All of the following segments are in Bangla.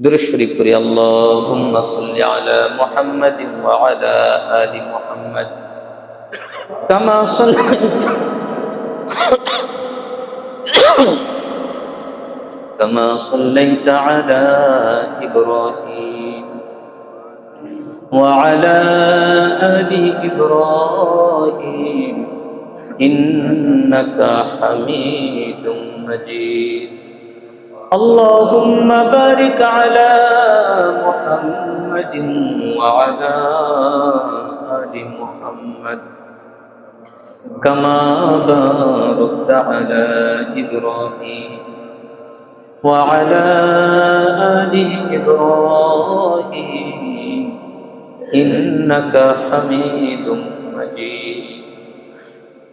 দুরুশরীফ করি আল্লাহুম্মা সাল্লি আলা মুহাম্মাদিন ওয়া আলা আলি মুহাম্মাদ কামা সাল্লাইতা কামা সাল্লাইতা আলা ইব্রাহিম ওয়া আলা আলি ইব্রাহিম ইন্নাকা হামিদুম মাজিদ اللهم بارك على محمد وعلى آل محمد. كما باركت على إبراهيم وعلى آل إبراهيم. إنك حميد مجيد.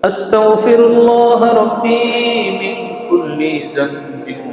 أستغفر الله ربي من كل ذنب.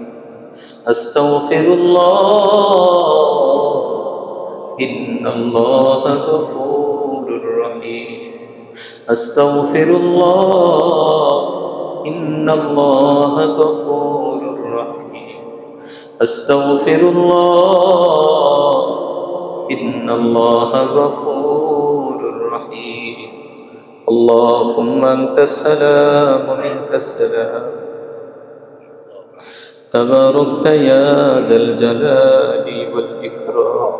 أستغفر الله. إن الله غفور رحيم. أستغفر الله. إن الله غفور رحيم. أستغفر الله. إن الله غفور رحيم. اللهم أنت السلام ومنك السلام. تباركت يا ذا الجلال والإكرام.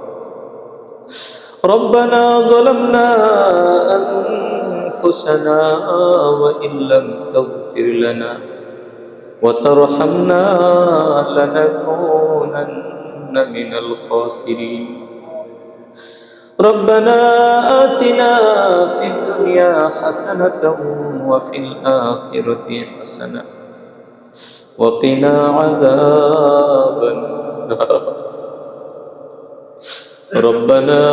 ربنا ظلمنا أنفسنا وإن لم تغفر لنا وترحمنا لنكونن من الخاسرين. ربنا آتنا في الدنيا حسنة وفي الآخرة حسنة. وقنا عذاب النار. ربنا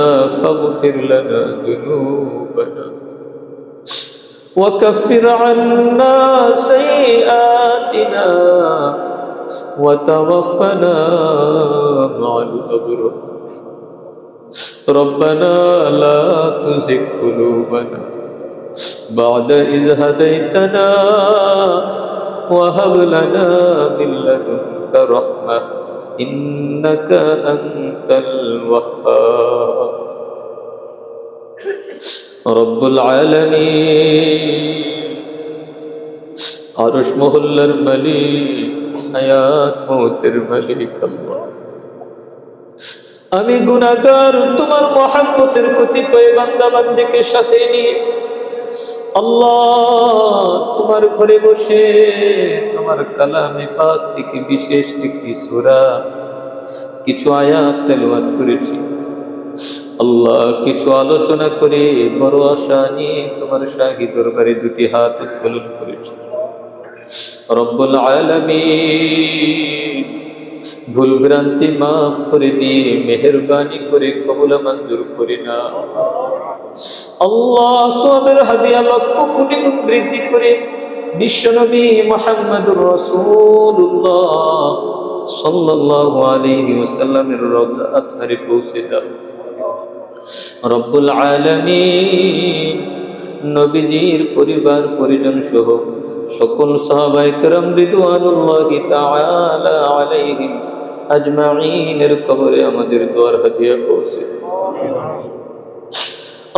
فاغفر لنا ذنوبنا وكفر عنا سيئاتنا وتوفنا مع الأبرار. ربنا لا تزغ قلوبنا بعد إذ هديتنا وهب لنا من لدنك رحمة إنك أنت الوهاب رب العالمين আরশ মহল্লার মালিক হায়াত মৌতের মালিক আল্লাহ আমি গুনাহগার তোমার মহাব্বতের কতিপয় বান্দা বান্দিকে সাথে নিয়ে আল্লাহ, তোমার ঘরে বসে তোমার কালামে পাক থেকে বিশেষ একটি সূরা, কিছু আয়াত তেলাওয়াত করেছি। আল্লাহ, কিছু আলোচনা করে বড় আশা নিয়ে তোমার শাহী দরবারে দুটি হাত উত্তোলন করেছি। রব্বুল আলামিন, ভুল ভ্রান্তি মাফ করে দিয়ে মেহরবানি করে কবুলা মঞ্জুর করে না আল্লাহ সবের হাদিয়া লক্ষ কোটি গুণ বৃদ্ধি করে বিশ্বনবী মোহাম্মদুর রাসূলুল্লাহ সাল্লাল্লাহু আলাইহি ওয়াসাল্লামের রওজা আতহারে পৌঁছে দাও রব্বুল আলামিন নবীজির পরিবার পরিজন সহ সকল সাহাবায়ে کرام রিদওয়ানুল্লাহি তাআলা আলাইহিম আজমাইনের কবরে আমাদের দোয়ার হাদিয়া পৌঁছে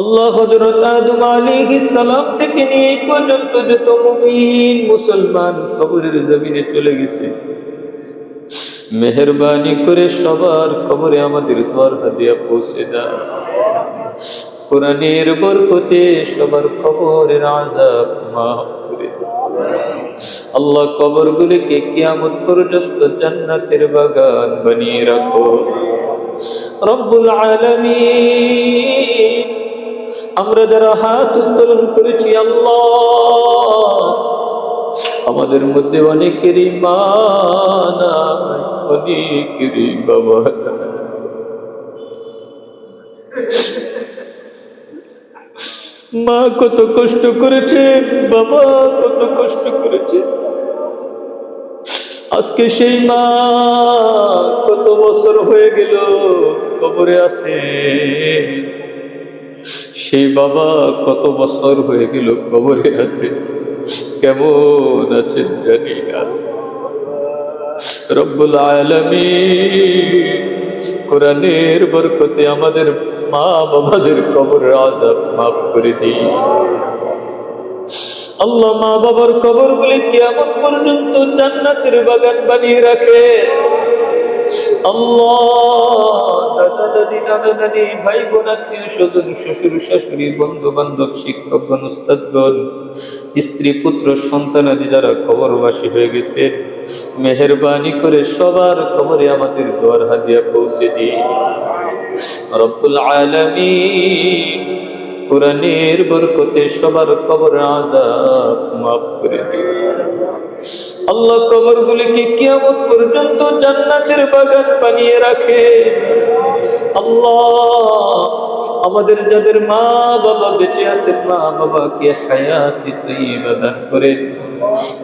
আল্লাহ হযরত আদম আলাইহিস সালাম থেকে নিয়ে পর্যন্ত যত মুমিন মুসলমান কবরের জমিনে চলে গেছে। মেহরবানি করে সবার কবরে আমাদের দোয়ার হাদিয়া পৌঁছে দাও কোরআনের বরকতে সবার কবরের আযাব মাফ করে আল্লাহ কবরগুলিকে কিয়ামত পর্যন্ত জান্নাতের বাগান বানিয়ে রাখো। রব্বুল আলামিন আমরা যারা হাত উত্তোলন করেছি, আল্লাহ। আমাদের মধ্যে অনেকেরই মা অনেকেরই বাবা মা কত কষ্ট করেছে, বাবা কত কষ্ট করেছে। আজকে সেই মা কত বছর হয়ে গেল, কবরে আছে। সেই বাবা কত বছর হয়ে গেল কবরে আছে? কেমন আছেন জানি না। রব্বুল আলমী কোরআনের বরকতে আমাদের মা বাবাদের কবর আজাব মাফ করে দিই আল্লাহ মা বাবার কবর গুলি কেমন পর্যন্ত জান্নাতের বাগান বানিয়ে রাখে? স্ত্রী, পুত্র সন্তানাদি যারা কবরবাসী হয়ে গেছে, মেহরবানি করে সবার খবরে আমাদের দোয়ার হাদিয়া পৌঁছে দিই। রব্বুল আলামিন কোরআনের বরকতে সবার কবর আজাব মাফ করে দিন আল্লাহ কবর গুলিকে কিয়ামত পর্যন্ত জান্নাতের বাগান বানিয়ে রাখে। আল্লাহ, আমাদের যাদের মা বাবা বেঁচে আছেন, মা বাবাকে হায়াতি তৈবা করে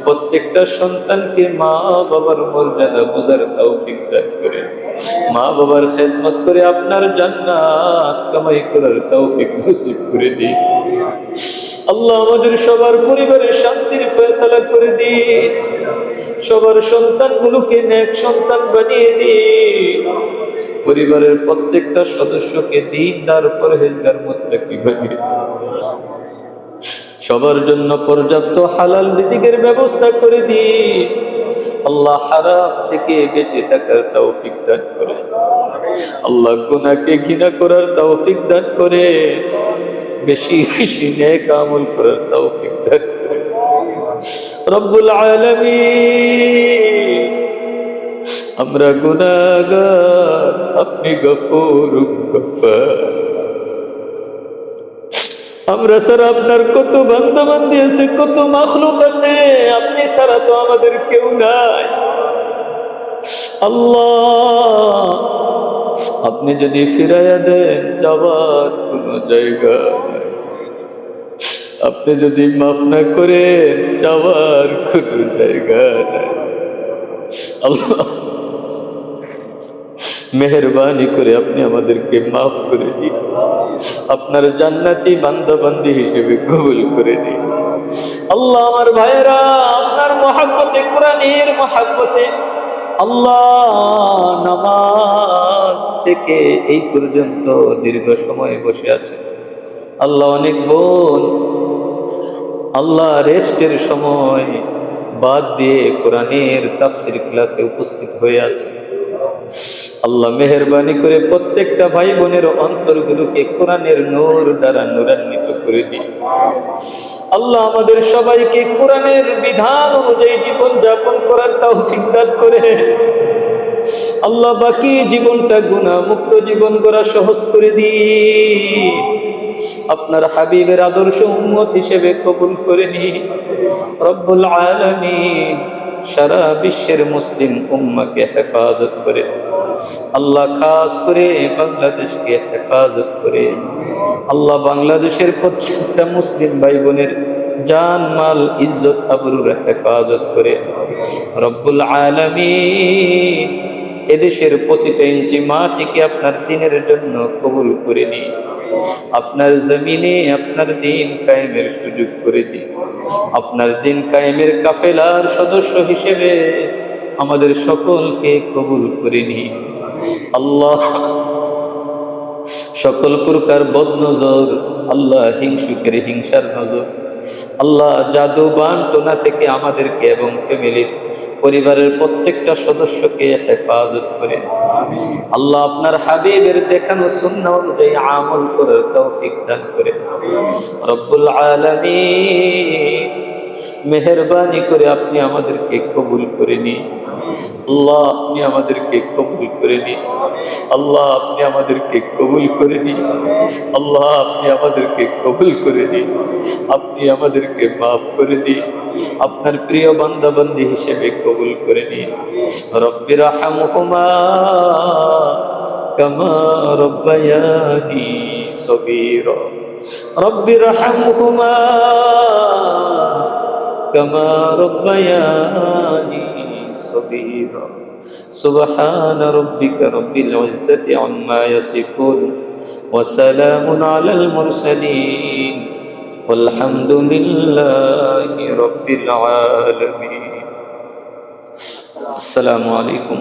প্রত্যেকটা সন্তানকে মা বাবার মর্যাদা বোঝার তৌফিক দান করে মা বাবার খেদমত করে আপনার জান্নাত কামাই করার তৌফিক নসিব করে দিন। আল্লাহ আমাদের সবার পরিবারের শান্তির ফয়সালা করে দিন। সবার সন্তানগুলোকে নেক সন্তান বানিয়ে দিন। পরিবারের প্রত্যেকটা সদস্যকে দিনদার পরহেজগার মধ্যে কি বানিয়ে সবার জন্য পর্যাপ্ত হালাল রিজিকের ব্যবস্থা করে দিন। আল্লাহ হারাম থেকে বেঁচে থাকার তৌফিক দান করে আল্লাহ গুনাহকে ঘৃণা করার তৌফিক দান করে বেশি বেশি নেক আমল করার রব্বুল আলামিন, আমরা গুনাহগার, আপনি গফুর আমরা স্যার আপনার কত বান্দাবান্দি আছে কত মাখলুক আছে, আপনি ছাড়া তো আমাদের কেউ নাই। আল্লাহ আপনি যদি ফিরাইয়া দেন যাবার কোন জায়গা আপনি যদি মাফ না করেন যাওয়ার কোন জায়গা মেহরবানি করে আপনি আমাদেরকে মাফ করে দিন। আপনার জান্নাতি বান্দাবান্দি হিসেবে কবুল করে দিন আল্লাহ, আমার ভাইয়েরা, আপনার মহাব্বতে, কোরআনের মহাব্বতে আল্লাহ নামাজ থেকে এই পর্যন্ত দীর্ঘ সময় বসে আছে। আল্লাহ অনেক বোন। আল্লাহ রেস্টের সময় বাদ দিয়ে কোরআনের তাফসির ক্লাসে উপস্থিত হয়ে আছে। আল্লাহ মেহরবানি করে প্রত্যেকটা ভাই বোনের অন্তর অন্তরগুলোকে কোরআনের নূর দ্বারা নূরান্বিত করে দিন। আল্লাহ আমাদের সবাইকে কোরআনের বিধান অনুযায়ী জীবন যাপন করার তাও দান করে। আল্লাহ বাকি জীবনটা গুণা মুক্ত জীবন করা সহজ করে দিন। আপনার হাবিবের আদর্শ উম্মত হিসেবে কবুল করে নি রব্বুল আলামিন সারা বিশ্বের মুসলিম উম্মাকে হেফাজত করে। আল্লাহ খাস করে বাংলাদেশকে হেফাজত করে। আল্লাহ বাংলাদেশের প্রত্যেকটা মুসলিম ভাই বোনের জান, মাল, ইজ্জত, আবরুর হেফাজত করে। রব্বুল আলামিন এদেশের প্রতিটা ইঞ্চি মাটিকে আপনার দিনের জন্য কবুল করে নিন। আপনার জমিনে আপনার দিন কায়েমের সুযোগ করে দিন। আপনার দিন কায়েমের কাফেলার সদস্য হিসেবে আমাদের সকলকে কবুল করে নিন আল্লাহ, সকল প্রকার বদ নজর আল্লাহ হিংসুকের হিংসার নজর, আল্লাহ জাদু বান টোনা থেকে আমাদেরকে এবং ফ্যামিলির পরিবারের প্রত্যেকটা সদস্যকে হেফাজত করে। আল্লাহ আপনার হাবিবের দেখানো সুন্না অনুযায়ী আমল করার তৌফিক দান করে। রব্বুল আলামিন মেহরবানি করে আপনি আমাদেরকে কবুল করে নিন। আল্লাহ আপনি আমাদেরকে কবুল করে নিন। আল্লাহ আপনি আমাদেরকে কবুল করে নিন। আল্লাহ আপনি আমাদেরকে কবুল করে নিন। আপনি আমাদেরকে মাফ করে দিন। আপনার প্রিয় বান্দাবন্দি হিসেবে কবুল করে নিন। রব্বির রব্বায়ানি সবির রব্বির হামহুমা كما ربياني صغيرا. سبحان ربك رب العزة عما يصفون وسلام على المرسلين. والحمد لله رب العالمين. السلام عليكم.